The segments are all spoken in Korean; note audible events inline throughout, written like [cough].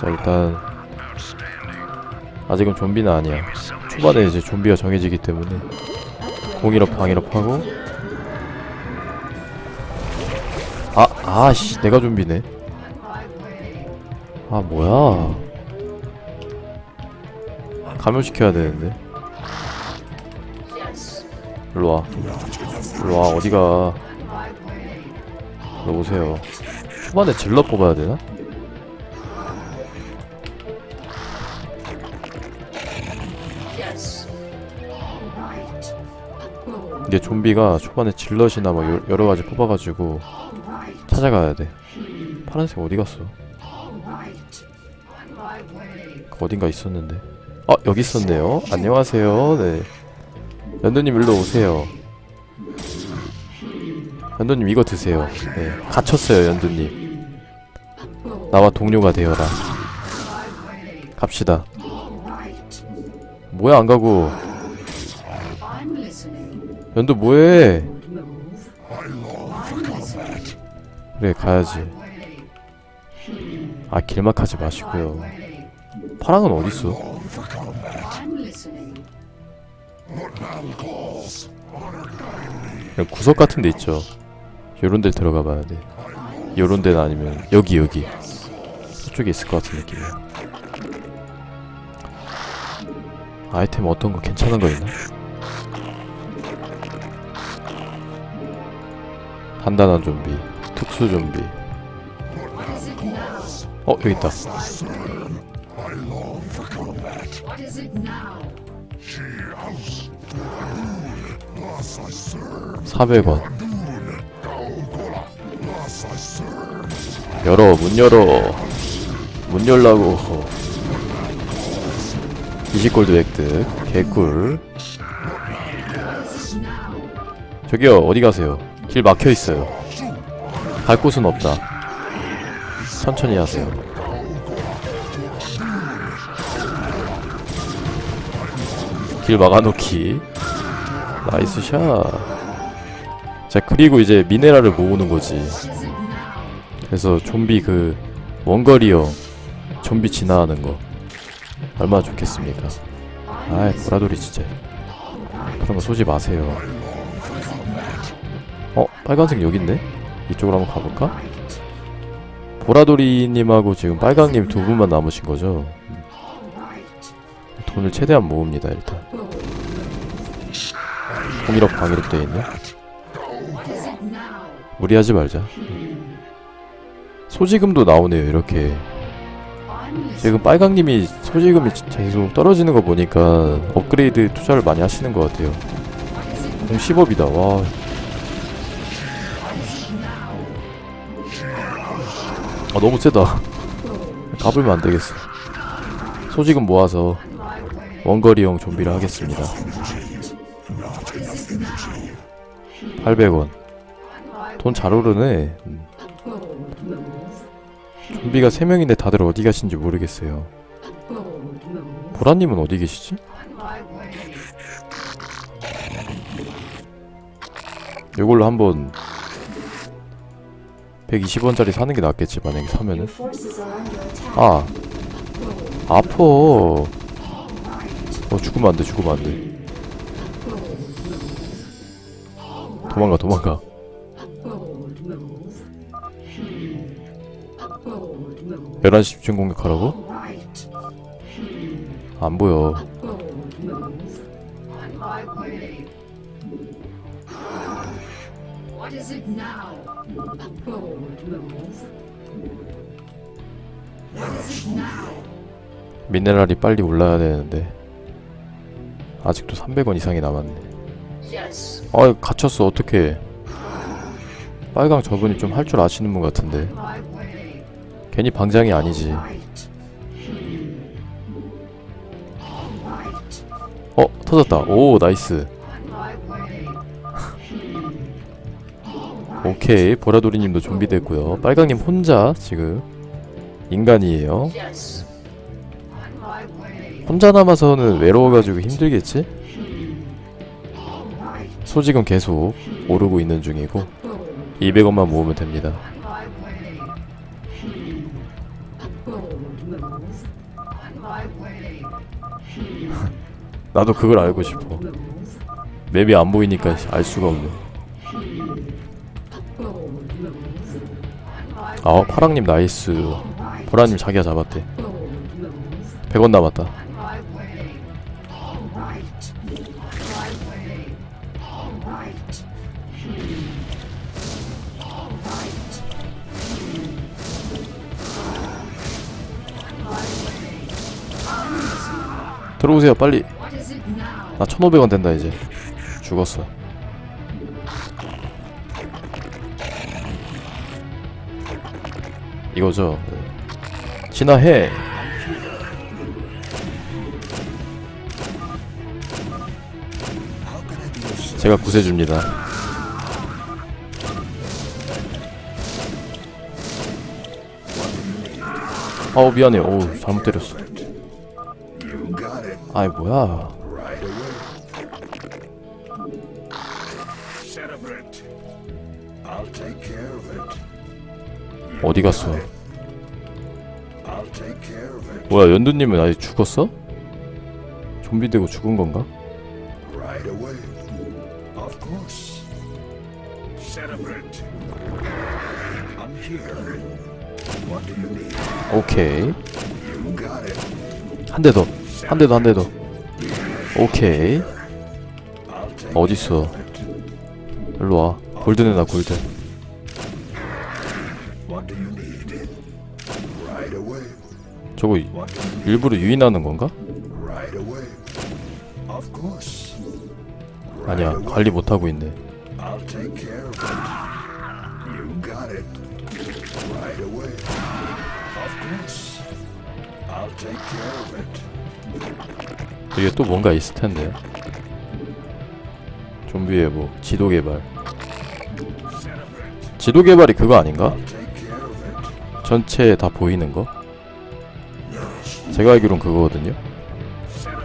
자 일단 아직은 좀비는 아니야. 초반에 이제 좀비가 정해지기 때문에 공일업 방일업 하고. 아 아씨 내가 좀비네. 아 뭐야? 감염시켜야 되는데. 일로와. 일로와 어디가? 너 오세요. 초반에 질러 뽑아야 되나? 이게 좀비가 초반에 질럿이나 뭐 여- 여러 가지 뽑아가지고 찾아가야 돼. 파란색 어디 갔어? 그 어딘가 있었는데. 아 여기 있었네요. 안녕하세요. 네. 연두님 일로 오세요. 연두님 이거 드세요. 네. 갇혔어요 연두님. 나와 동료가 되어라. 갑시다. 뭐야 안 가고? 연두 뭐해? 그래 가야지. 아 길막하지 마시고요. 파랑은 어디 있어? 그냥 구석 같은 데 있죠. 요런 데 들어가 봐야 돼. 요런 데는 아니면 여기 여기. 저쪽에 있을 것 같은 느낌이야. 아이템 어떤 거 괜찮은 거 있나? 단단한 좀비, 특수 좀비. 어 여기 있다. 400원. 열어 문 열어 문 열라고 20골드 획득 개꿀 저기요 어디 가세요 길 막혀 있어요. 갈 곳은 없다. 천천히 하세요. 길 막아놓기. 나이스 샷자 그리고 이제 미네랄을 모으는 거지. 그래서 좀비 그 원거리형 좀비 진화하는 거. 얼마나 좋겠습니까? 아이 보라돌이 진짜. 그런 거 쏘지 마세요. 어 빨간색 여기 있네 이쪽으로 한번 가볼까? 보라돌이님하고 지금 빨강님 두 분만 남으신 거죠? 음. 돈을 최대한 모읍니다 일단. 홍일업 방일업 돼 있네. 무리하지 말자. 소지금도 나오네요 이렇게. 지금 빨강님이 소지금이 계속 떨어지는 거 보니까 업그레이드 투자를 많이 하시는 것 같아요. 공 10업이다. 와 아, 너무 세다. 가불면 안 되겠어. 소지금 모아서 원거리형 좀비를 하겠습니다. 800원. 돈 잘 오르네. 음. 좀비가 3명인데 다들 어디 가신지 모르겠어요. 보라님은 어디 계시지? 이걸로 한번 120원짜리 사는 게 낫겠지 만약에 사면은. 아 아퍼 어 죽으면 안돼 죽으면 안돼. 도망가 도망가. 11시 집중 공격하라고? 안 보여. What is it now? 미네랄이 빨리 올라야 되는데 아직도 300원 이상이 남았네. 아 갇혔어 어떡해 빨강 저분이 좀 할 줄 아시는 분 같은데. 괜히 방장이 아니지. 어 터졌다 오 나이스 오케이 보라돌이님도 좀비 됐고요 빨강님 혼자 지금 인간이에요. 혼자 남아서는 외로워가지고 힘들겠지? 소지금 계속 오르고 있는 중이고 200원만 모으면 됩니다 [laughs] 나도 그걸 알고 싶어. 맵이 안 보이니까 알 수가 없네. 아, 파랑님 나이스. 보라님 자기가 잡았대. 100원 남았다. 들어오세요, 빨리. 나 1,500원 된다, 이제. 죽었어. 이거죠. 네. 진화해. 제가 구세줍니다. 아우 미안해. 오 잘못 때렸어. 아이 뭐야? 어디 갔어? 뭐야 연두님은 아직 죽었어? 좀비 되고 죽은 건가? 오케이. 한 대 더. 한 대 더 한 대 더. 오케이 I'll take 어딨어? it. 일로 와. 골드 내놔 골드. 저거? 일부러 유인하는 건가? 아니야 관리 못 하고 있네. 이게 또 뭔가 있을 텐데. 좀비의 뭐 지도 개발. 지도 개발이 그거 아닌가? Take care of it. 전체 다 보이는 거? 제가 알기론 그거거든요.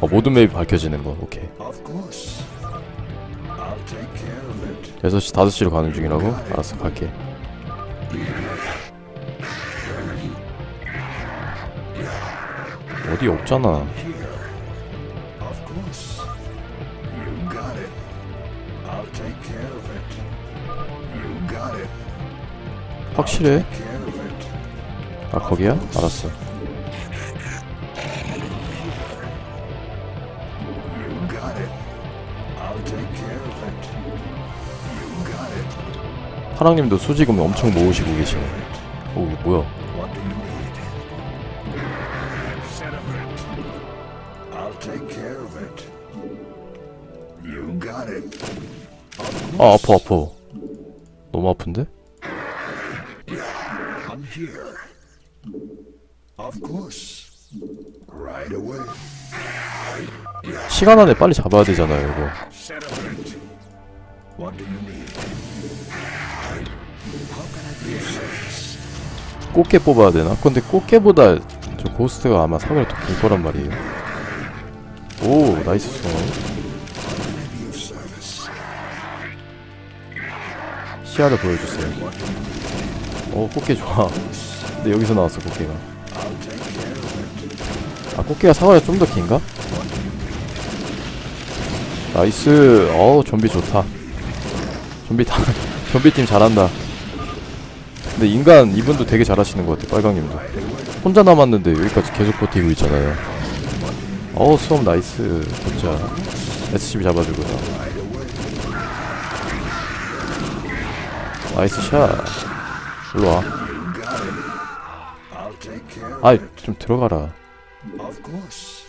어, 모든 맵이 밝혀지는 거. 오케이. Of course. I'll take care of it. 6시 5시로 가는 중이라고? 알았어 갈게. 어디 없잖아. 확실해? 아 거기야? 알았어. 파랑님도 수지금 엄청 모으시고 계시네. 오 이거 뭐야? 아 아파 아파. 너무 아픈데? 시간 안에 빨리 잡아야 되잖아요 이거. Celebrate. What do you need? How can I be of service? 꽃게 뽑아야 되나? 근데 꽃게보다 저 고스트가 아마 사거리 더길 거란 말이에요. 오 나이스 송. Be of service. 시야를 보여주세요. 오 꽃게 좋아. 근데 여기서 나왔어 꽃게가. 아 꽃게가 사거리가 좀 더 긴가? 나이스. 어우 좀비 좋다. 좀비 다 [laughs] 좀비 팀 잘한다. 근데 인간 이분도 되게 잘하시는 것 같아 빨강님도. 혼자 남았는데 여기까지 계속 버티고 있잖아요. 어우 수업 나이스. 진짜 SCB 잡아주고. 나이스 샷. 일로 와. I'll take care of 아이 좀 들어가라. Of course.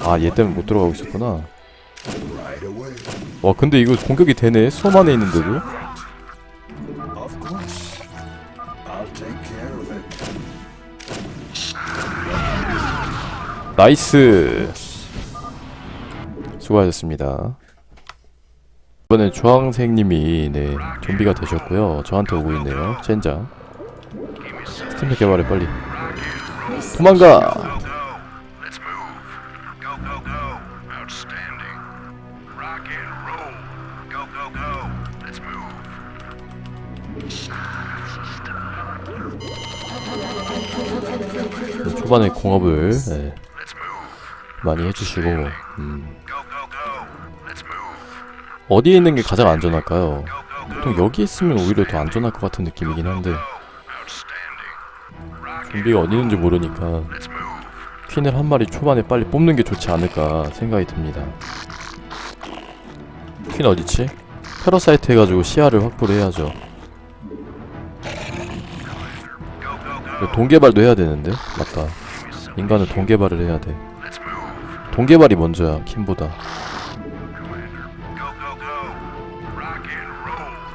아얘 때문에 못 들어가고 있었구나. 와 근데 이거 공격이 되네. 수험 안에 있는데도. 나이스. 수고하셨습니다. 이번엔 주황색님이 네 좀비가 되셨고요. 저한테 오고 있네요. 젠장. 스팀팩 개발해 빨리. 도망가 Rock and roll. Go, go, go. Let's move. 초반에 공업을 네, Let's move. 많이 해주시고 음. 어디에 있는 게 가장 안전할까요? 보통 여기 있으면 오히려 더 안전할 것 같은 느낌이긴 한데. 좀비가 어디 있는지 모르니까 Let's move. 퀸을 한 마리 초반에 빨리 뽑는 게 좋지 않을까 생각이 듭니다. 퀸 어디지? 패러사이트 해가지고 시야를 확보를 해야죠. 동개발도 해야 되는데 맞다. 인간은 동개발을 해야 돼. 동개발이 먼저야 roll.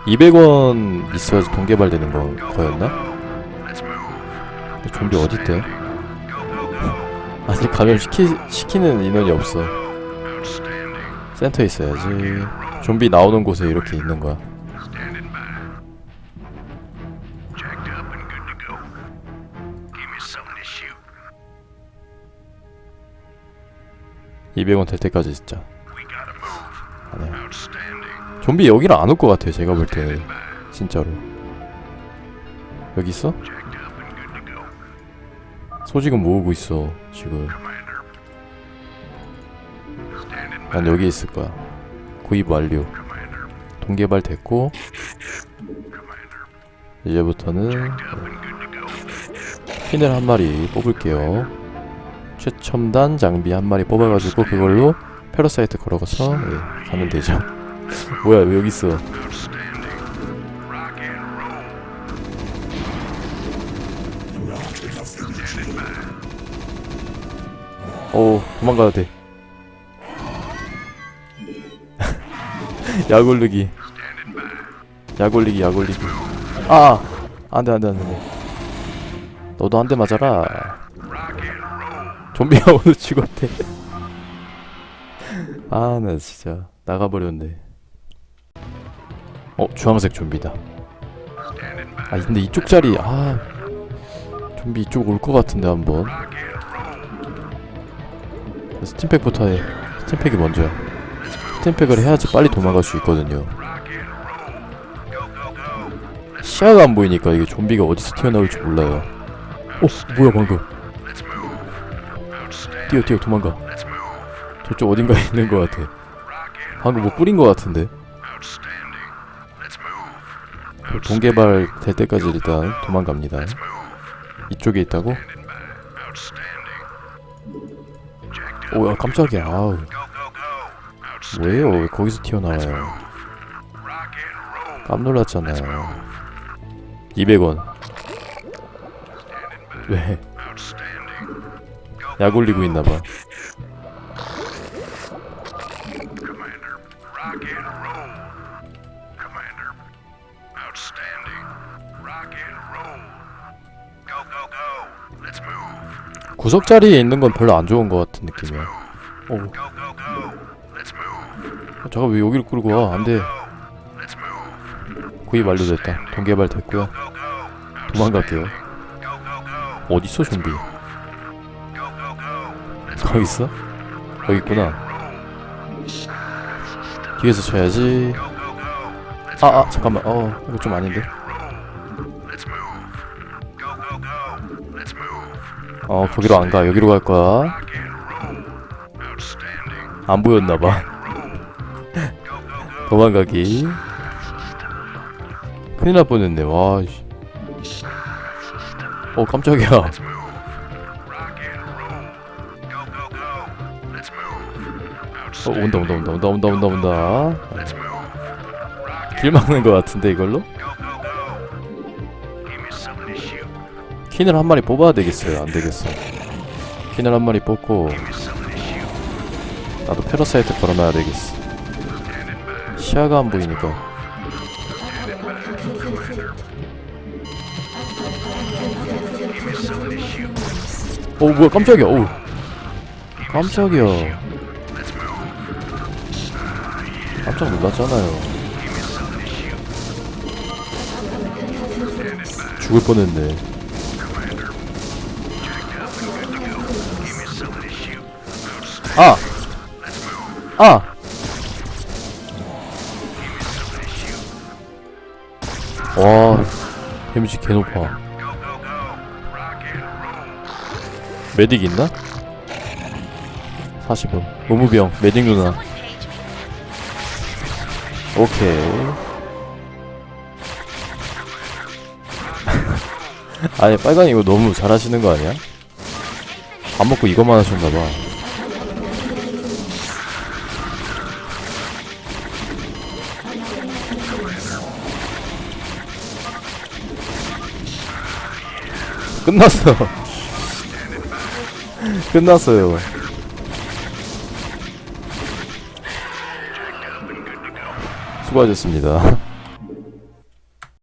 200원 있어야지 동개발 되는 거 거였나? 좀비 어딨대? [laughs] 아직 감염 시키, 시키는 인원이 없어. 센터에 있어야지. 좀비 나오는 곳에 이렇게 있는 거야. Standing by. Jacked up and good to go. Give me something to shoot. 200원 될 때까지 진짜. 해. Outstanding. 좀비 여기를 안 올 것 같아요. 제가 볼 by. 진짜로. 여기 있어? 소지금 모으고 있어 지금. 난 여기 있을 거야. 구입 완료. 동개발 됐고. 이제부터는. 핀을 한 마리 뽑을게요. 최첨단 장비 한 마리 뽑아가지고 그걸로 패러사이트 걸어가서 예, 가면 되죠. 뭐야 왜 여기 있어? 오 도망가야 돼. [laughs] 약 올리기. Standing by. 약 올리기 약 올리기. 아 안돼 안돼 안돼. 너도 한 대 맞아라. 좀비가 [laughs] 오늘 죽었대. 아, 나 진짜 나가버렸네. 어, 주황색 좀비다. 아, 근데 이쪽 자리, 아, 좀비 이쪽 올 것 같은데 한번. 스팀팩부터 해. 스팀팩이 먼저야. 스팀팩을 해야지 빨리 도망갈 수 있거든요. 시야가 안 보이니까 이게 좀비가 어디서 튀어나올지 몰라요. 어, 뭐야 방금? 뛰어 뛰어 도망가. 저쪽 어딘가에 있는 것 같아. 방금 뭐 뿌린 것 같은데. 동개발 될 때까지 일단 도망갑니다. 이쪽에 있다고? Standing by. Outstanding. Jacked up. 오, 야, 깜짝이야. 아우, 뭐예요? 왜 거기서 튀어나와요? Rock and roll. 깜 놀랐잖아요. 200원. 왜? 약 올리고 있나봐. Commander. Rock and roll. Commander. Outstanding. Rock and roll. Go, go, go. Let's move. 구석 자리에 있는 건 별로 안 좋은 것 같은 느낌이야. 오, 잠깐 왜 여기를 끌고 와? 안 돼. Go. Let's move. 구입 완료됐다. 동개발 됐고요. 도망갈게요. 어딨어, 좀비? 거기 있어? 여기 있구나. 뒤에서 쳐야지. go. 아, 아, 잠깐만. 어, 이거 좀 아닌데. 어, 거기로 안 가. 여기로 갈 거야. Rock and roll. Outstanding. 안 보였나봐. 도망가기. 큰일 날 뻔했네. 와, 씨. 어, 깜짝이야. 어, 온다, 온다, 온다, 온다, 온다, 온다, 온다. 길 막는 것 같은데, 이걸로? 퀸을 한 마리 뽑아야 되겠어요. 안 되겠어. 퀸을 한 마리 뽑고. 나도 패러사이트 걸어놔야 되겠어. 시야가 안 보이니까. 어, 뭐야, 깜짝이야. 오. 깜짝이야. 깜짝 놀랐잖아요. 죽을 뻔했네. 아! 아! 와, 데미지 개 높아. 메딕 있나? 40원 노무병 메딕 누나 오케이 [laughs] 아니 빨강 이거 너무 잘하시는 거 아니야? 밥 먹고 이것만 하셨나봐 끝났어 끝났어요. 수고하셨습니다